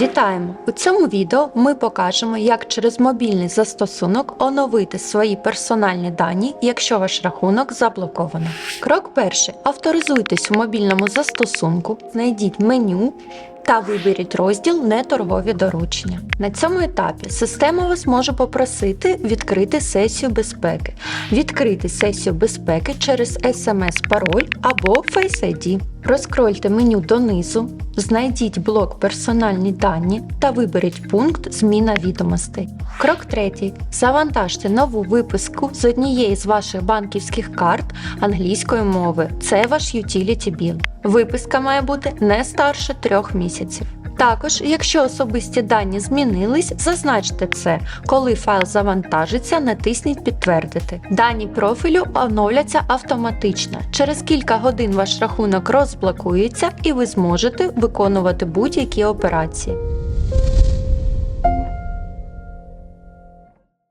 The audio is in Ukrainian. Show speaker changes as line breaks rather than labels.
Вітаємо! У цьому відео ми покажемо, як через мобільний застосунок оновити свої персональні дані, якщо ваш рахунок заблоковано. Крок перший. Авторизуйтесь у мобільному застосунку, знайдіть меню та виберіть розділ Неторгові доручення. На цьому етапі система вас може попросити відкрити сесію безпеки, відкрити сесію безпеки через SMS-пароль або Face ID. Розкройте меню донизу, знайдіть блок Персональні дані та виберіть пункт Зміна відомостей. Крок третій. Завантажте нову виписку з однієї з ваших банківських карт англійської мови. Це ваш Utility Bill. Виписка має бути не старше трьох місяців. Також, якщо особисті дані змінились, зазначте це. Коли файл завантажиться, натисніть Підтвердити. Дані профілю оновляться автоматично. Через кілька годин ваш рахунок розблокується і ви зможете виконувати будь-які операції.